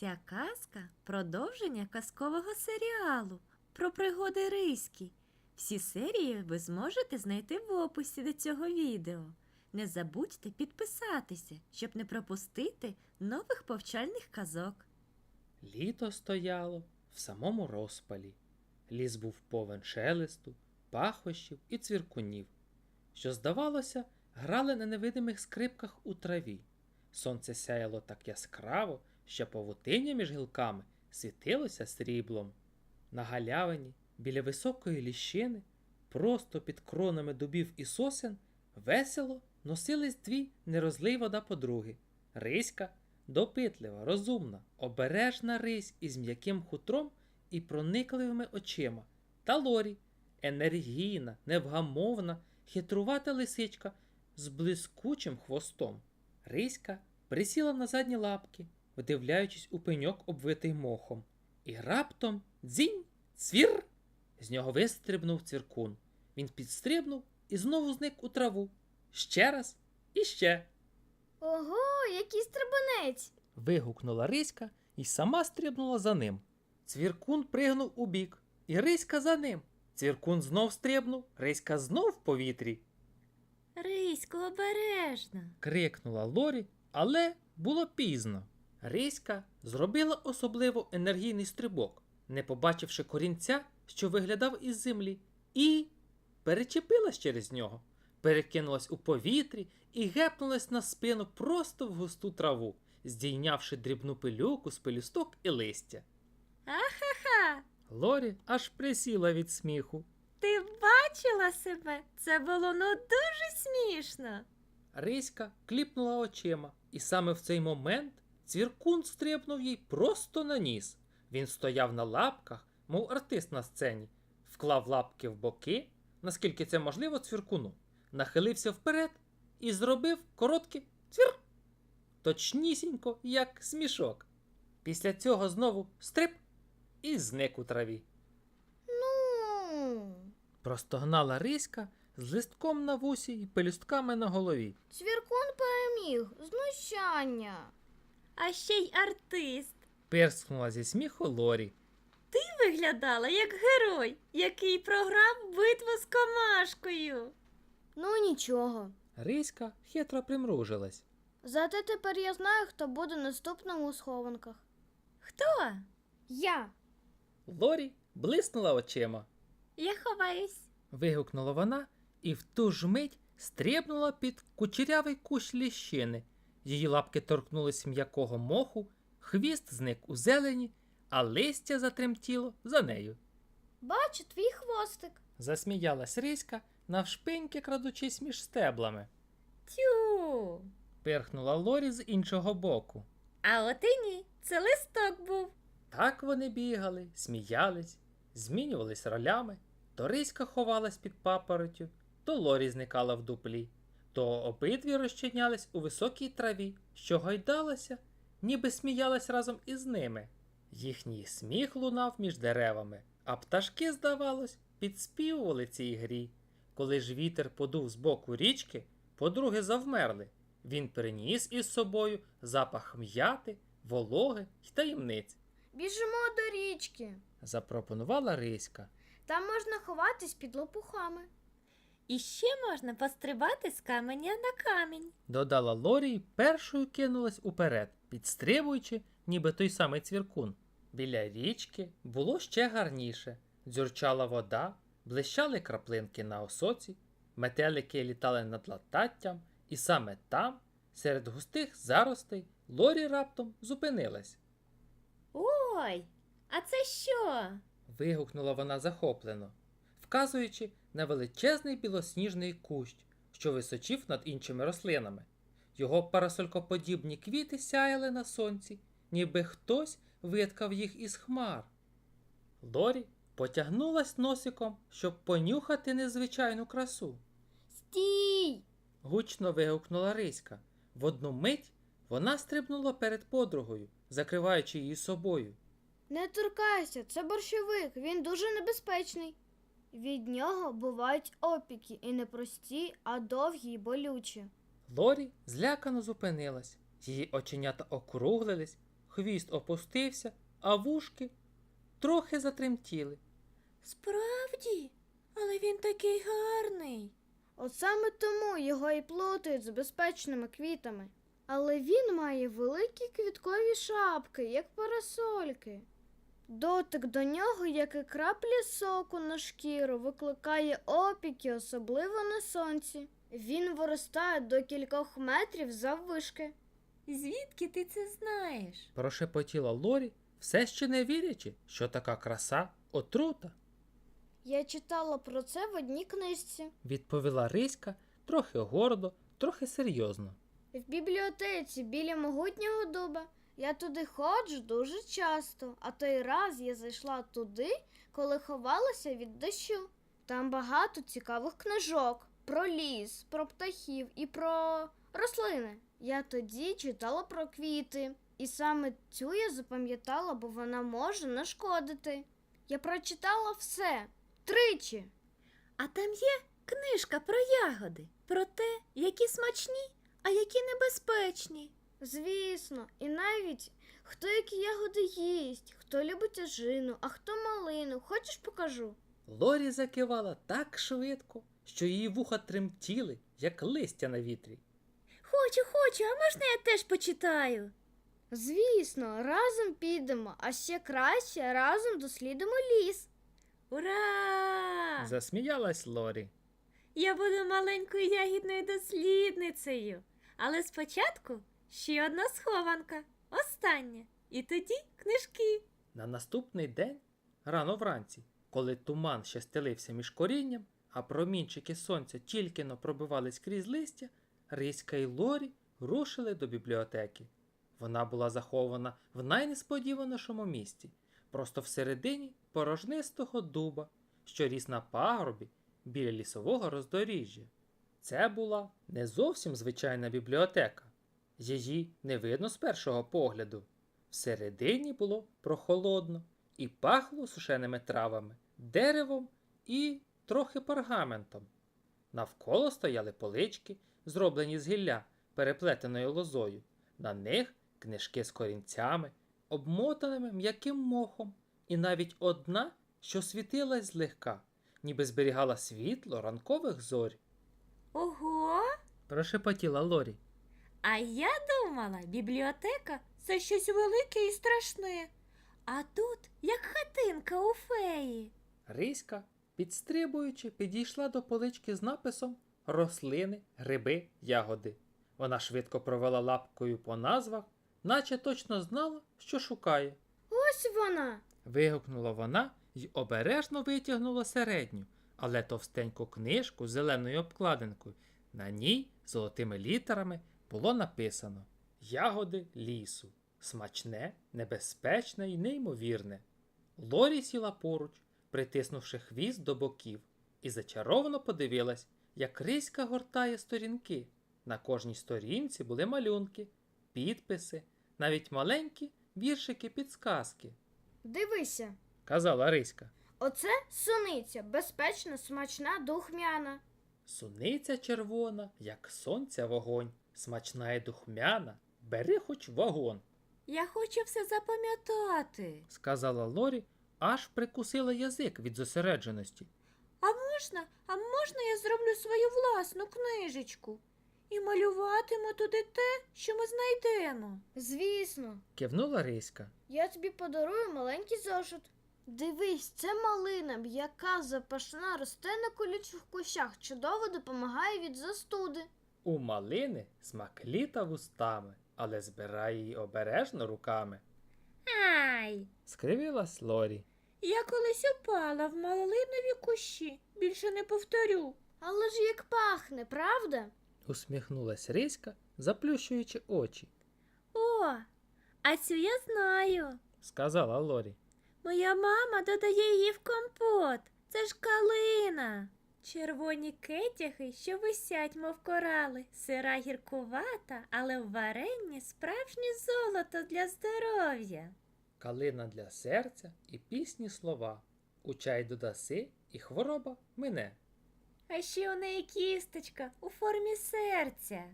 Ця казка продовження казкового серіалу про пригоди Риські. Всі серії ви зможете знайти в описі до цього відео. Не забудьте підписатися, щоб не пропустити нових повчальних казок. Літо стояло в самому розпалі. Ліс був повен шелесту, пахощів і цвіркунів, що, здавалося, грали на невидимих скрипках у траві. Сонце сяяло так яскраво, що павутиння між гілками світилося сріблом. На галявині, біля високої ліщини, просто під кронами дубів і сосен, весело носились дві нерозлий вода подруги Риська допитлива, розумна, обережна рись із м'яким хутром і проникливими очима, та Лорі, енергійна, невгамовна, хитрувата лисичка з блискучим хвостом. Риська присіла на задні лапки, вдивляючись у пеньок, обвитий мохом, і раптом дзінь, цвір! З нього вистрибнув цвіркун. Він підстрибнув і знову зник у траву. Ще раз і ще. Ого, який стрибунець! Вигукнула Риська і сама стрибнула за ним. Цвіркун пригнув у бік, і Риська за ним. Цвіркун знов стрибнув, Риська знов в повітрі. Рисько, обережно. крикнула Лорі, але було пізно. Риська зробила особливо енергійний стрибок, не побачивши корінця, що виглядав із землі, і перечепилась через нього, перекинулась у повітрі і гепнулась на спину просто в густу траву, здійнявши дрібну пилюку з пелюсток і листя. Ха! Лорі аж присіла від сміху. Ти бачила себе? Це було ну дуже смішно. Риська кліпнула очима, і саме в цей момент цвіркун стрибнув їй просто на ніс. Він стояв на лапках, мов артист на сцені, вклав лапки в боки, наскільки це можливо цвіркуну, нахилився вперед і зробив короткий цвір. Точнісінько, як смішок. Після цього знову стрип і зник у траві. Ну, Простогнала Риська з листком на вусі і пелюстками на голові. цвіркун переміг. Знущання. А ще й артист. Пирскнула зі сміху Лорі. Ти виглядала як герой, який програв битву з комашкою. Ну нічого. Риська хитро примружилась. Зате тепер я знаю, хто буде наступним у схованках. Хто? Я. Лорі блиснула очима. Я ховаюсь. Вигукнула вона і в ту ж мить стрибнула під кучерявий кущ ліщини. Її лапки торкнулись м'якого моху, хвіст зник у зелені, а листя затремтіло за нею. Бачу твій хвостик. Засміялась Риська, навшпиньки крадучись між стеблами. Тю. Пирхнула Лорі з іншого боку. А от і ні, це листок був. Так вони бігали, сміялись, змінювались ролями. То Риська ховалась під папоротю, то Лорі зникала в дуплі, то обидві розчинялись у високій траві, що гойдалася, ніби сміялась разом із ними. Їхній сміх лунав між деревами, а пташки, здавалось, підспівували цій грі. Коли ж вітер подув з боку річки, подруги завмерли. Він приніс із собою запах м'яти, вологи й таємниць Біжимо до річки. запропонувала Риська. Там можна ховатись під лопухами. І ще можна пострибати з каменя на камінь. Додала Лорі й першою кинулась уперед, підстрибуючи, ніби той самий цвіркун. Біля річки було ще гарніше. Дзюрчала вода, блищали краплинки на осоці, метелики літали над лататтям, і саме там, серед густих заростей, Лорі раптом зупинилась. Ой, а це що? вигукнула вона захоплено, вказуючи на величезний білосніжний кущ, що височив над іншими рослинами. Його парасолькоподібні квіти сяяли на сонці, ніби хтось виткав їх із хмар. Лорі потягнулась носиком, щоб понюхати незвичайну красу. Стій! Гучно вигукнула Риська. В одну мить вона стрибнула перед подругою, закриваючи її собою. Не торкайся, це борщовик, він дуже небезпечний. Від нього бувають опіки і не прості, а довгі й болючі. Лорі злякано зупинилась. Її оченята округлились, хвіст опустився, а вушки трохи затремтіли. Справді, але він такий гарний. От саме тому його і плутають з безпечними квітами. Але він має великі квіткові шапки, як парасольки. Дотик до нього, як і краплі соку на шкіру, викликає опіки, особливо на сонці. Він виростає до кількох метрів заввишки. Звідки ти це знаєш? Прошепотіла Лорі, все ще не вірячи, що така краса отрута, Я читала про це в одній книжці. відповіла Риська трохи гордо, трохи серйозно. В бібліотеці біля могутнього дуба. Я туди ходжу дуже часто, а той раз я зайшла туди, коли ховалася від дощу. Там багато цікавих книжок про ліс, про птахів і про рослини. Я тоді читала про квіти, і саме цю я запам'ятала, бо вона може нашкодити. Я прочитала все тричі. А там є книжка про ягоди, про те, які смачні, а які небезпечні. Звісно, і навіть хто які ягоди їсть, хто любить ожину, а хто малину. Хочеш покажу? Лорі закивала так швидко, що її вуха тремтіли, як листя на вітрі. Хочу, хочу, а можна я теж почитаю? Звісно, разом підемо, а ще краще разом дослідимо ліс. Ура! Засміялась Лорі. Я буду маленькою ягідною дослідницею. Але спочатку ще одна схованка, остання. І тоді книжки. На наступний день, рано вранці, коли туман ще стелився між корінням, а промінчики сонця тільки но пробивались крізь листя, Риська і Лорі рушили до бібліотеки. Вона була захована в найнесподіванішому місці, просто всередині порожнистого дуба, що ріс на пагорбі біля лісового роздоріжжя. Це була не зовсім звичайна бібліотека. Її не видно з першого погляду. Всередині було прохолодно і пахло сушеними травами, деревом і трохи пергаментом. Навколо стояли полички, зроблені з гілля, переплетеною лозою. На них книжки з корінцями, обмотаними м'яким мохом, і навіть одна, що світилась злегка, ніби зберігала світло ранкових зорь. Ого! Прошепотіла Лорі. А я думала, бібліотека це щось велике і страшне. А тут як хатинка у феї. Риська, підстрибуючи, підійшла до полички з написом Рослини, гриби, ягоди. Вона швидко провела лапкою по назвах, наче точно знала, що шукає. Ось вона. Вигукнула вона й обережно витягнула середню, але товстеньку книжку з зеленою обкладинкою. На ній золотими літерами було написано Ягоди лісу. Смачне, небезпечне і неймовірне. Лорі сіла поруч, притиснувши хвіст до боків, і зачаровано подивилась, як Риська гортає сторінки. На кожній сторінці були малюнки, підписи, навіть маленькі віршики підсказки, Дивися. казала Риська. Оце суниця, безпечна, смачна, духмяна. Суниця червона, як сонця вогонь, смачна і духмяна, бери хоч вагон, Я хочу все запам'ятати. сказала Лорі, аж прикусила язик від зосередженості. А можна, а можна я зроблю свою власну книжечку? І малюватиму туди те, що ми знайдемо. Звісно, Кивнула Риська. я тобі подарую маленький зошит. Дивись, це малина, м'яка запашна, росте на колючих кущах, чудово допомагає від застуди. У малини смак літа вустами, але збирає її обережно руками. Ай! Скривилась Лорі. Я колись упала в малинові кущі. Більше не повторю. Але ж як пахне, правда? Усміхнулась Риська, заплющуючи очі, О, а цю я знаю. сказала Лорі. Моя мама додає її в компот. Це ж калина. Червоні кетяги, що висять, мов корали, сира гіркувата, але в варенні справжнє золото для здоров'я. Калина для серця і пісні слова. У чай додаси, і хвороба мине. А ще у неї кісточка у формі серця.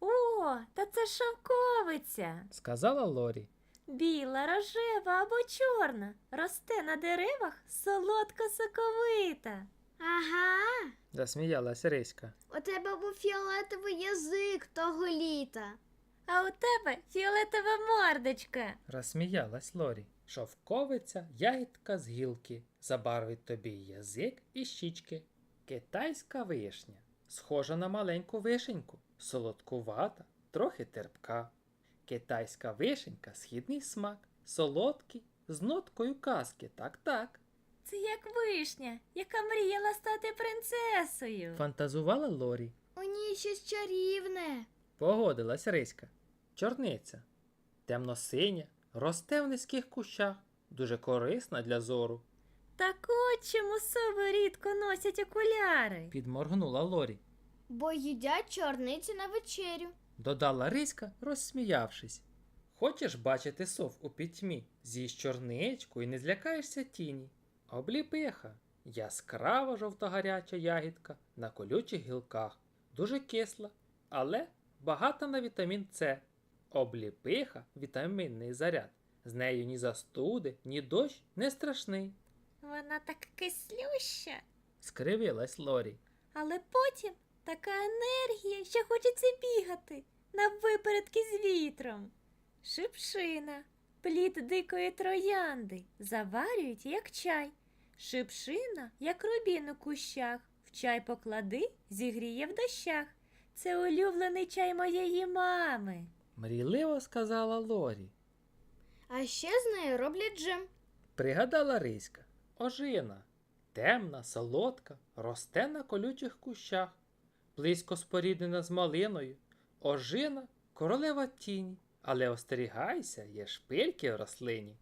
О, та це шовковиця. сказала Лорі. Біла, рожева або чорна. Росте на деревах солодко соковита. Ага. засміялась Риська. У тебе був фіолетовий язик того літа. А у тебе фіолетова мордочка. Розсміялась Лорі. Шовковиця, ягідка з гілки, забарвить тобі язик і щічки. Китайська вишня, схожа на маленьку вишеньку, солодкувата, трохи терпка. Китайська вишенька східний смак, солодкий, з ноткою казки, так-так. Це як вишня, яка мріяла стати принцесою. Фантазувала Лорі. У ній щось чарівне. Погодилась Риська. Чорниця. Темно-синя, росте в низьких кущах, дуже корисна для зору. Так от чому сови рідко носять окуляри. Підморгнула Лорі. Бо їдять чорниці на вечерю. Додала Риська, розсміявшись. Хочеш бачити сов у пітьмі, з'їж чорничку і не злякаєшся тіні. Обліпиха, яскрава жовтогаряча ягідка на колючих гілках, дуже кисла, але багата на вітамін С. Обліпиха вітамінний заряд. З нею ні застуди, ні дощ не страшний, Вона так кислюща. скривилась Лорі. Але потім така енергія, що хочеться бігати на випередки з вітром. Шипшина, плід дикої троянди, заварюють як чай. Шипшина, як рубін у кущах, в чай поклади, зігріє в дощах. Це улюблений чай моєї мами. Мрійливо сказала Лорі. А ще з нею роблять джем. Пригадала Риська. Ожина. Темна, солодка, росте на колючих кущах, близько споріднена з малиною. Ожина королева тіні, але остерігайся, є шпильки в рослині.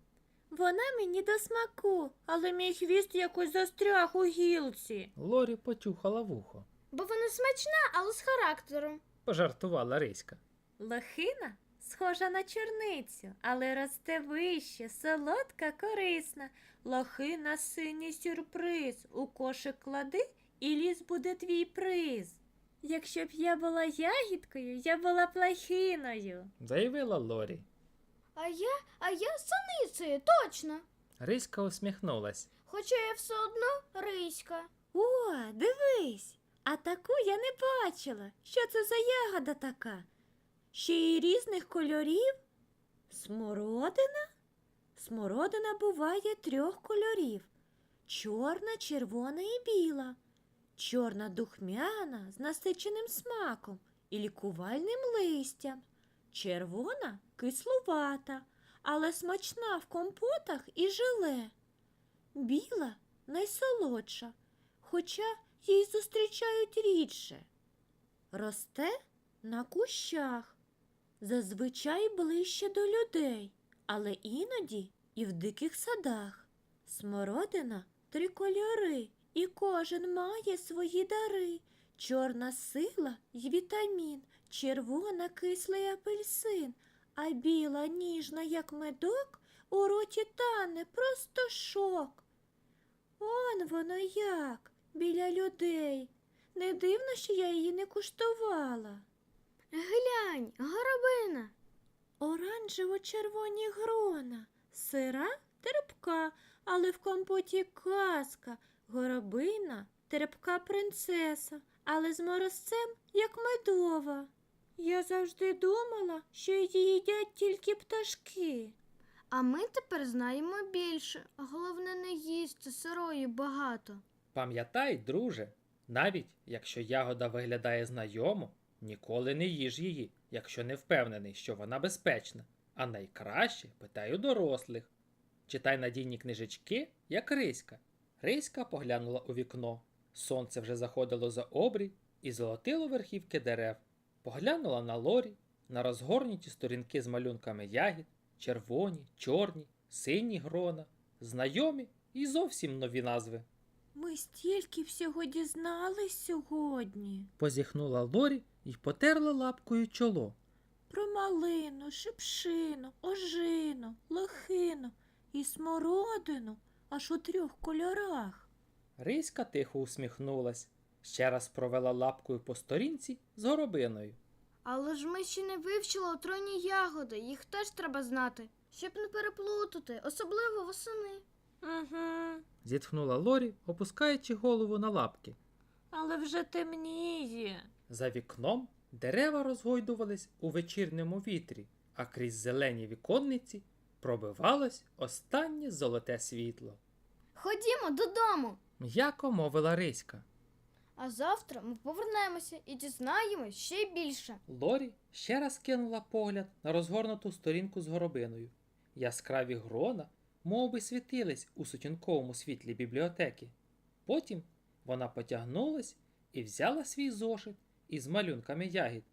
Вона мені до смаку, але мій хвіст якось застряг у гілці. Лорі потюхала вухо, Бо вона смачна, але з характером. пожартувала Риська. Лохина схожа на чорницю, але росте вище, солодка, корисна. Лохина синій сюрприз. У кошик клади, і ліс буде твій приз. Якщо б я була ягідкою, я була плахиною. Заявила Лорі. А я, а я саницею, точно. Риська усміхнулась. Хоча я все одно риська. О, дивись, а таку я не бачила. Що це за ягода така? Ще й різних кольорів? Смородина? Смородина буває трьох кольорів: чорна, червона і біла. Чорна духмяна з насиченим смаком і лікувальним листям. Червона кислувата, але смачна в компотах і желе. Біла найсолодша, хоча її зустрічають рідше. Росте на кущах, зазвичай ближче до людей, але іноді і в диких садах. Смородина три кольори, і кожен має свої дари. Чорна сила й вітамін, червона кислий апельсин, а біла ніжна, як медок, у роті тане просто шок. Он воно як, біля людей. Не дивно, що я її не куштувала. Глянь, горобина. Оранжево-червоні грона, сира терпка, але в компоті казка, горобина, терпка принцеса, але з морозцем, як медова. Я завжди думала, що її їдять тільки пташки. А ми тепер знаємо більше. Головне не їсти сирої багато. Пам'ятай, друже, навіть якщо ягода виглядає знайомо, ніколи не їж її, якщо не впевнений, що вона безпечна. А найкраще питай у дорослих. Читай надійні книжечки, як Риська. Риська поглянула у вікно. Сонце вже заходило за обрій і золотило верхівки дерев. Поглянула на лорі, на розгорнуті сторінки з малюнками ягід, червоні, чорні, сині грона, знайомі і зовсім нові назви. Ми стільки всього дізнались сьогодні. Позіхнула Лорі і потерла лапкою чоло. Про малину, шипшину, ожину, лохину і смородину аж у трьох кольорах. Риська тихо усміхнулась, ще раз провела лапкою по сторінці з горобиною. Але ж ми ще не вивчили отруйні ягоди, їх теж треба знати. щоб не переплутати, особливо восени. Угу. зітхнула Лорі, опускаючи голову на лапки. Але вже темніє. За вікном дерева розгойдувались у вечірньому вітрі, а крізь зелені віконниці пробивалось останнє золоте світло. Ходімо додому. М'яко мовила Риська. А завтра ми повернемося і дізнаємось ще більше. Лорі ще раз кинула погляд на розгорнуту сторінку з горобиною. Яскраві грона мов би, світились у сутінковому світлі бібліотеки. Потім вона потягнулась і взяла свій зошит із малюнками ягід.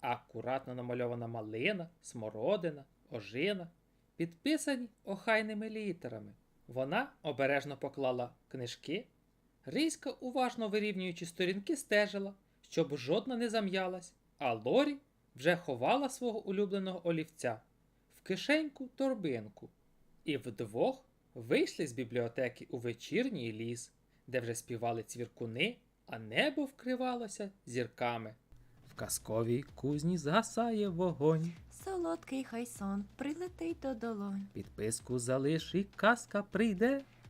Акуратно намальована малина, смородина, ожина, підписані охайними літерами. Вона обережно поклала книжки. Риська, уважно вирівнюючи сторінки, стежила, щоб жодна не зам'ялась, а Лорі вже ховала свого улюбленого олівця в кишеньку торбинку. І вдвох вийшли з бібліотеки у вечірній ліс, де вже співали цвіркуни, а небо вкривалося зірками. В казковій кузні згасає вогонь. Солодкий хай сон прилетить до долонь. Підписку залиш і казка прийде.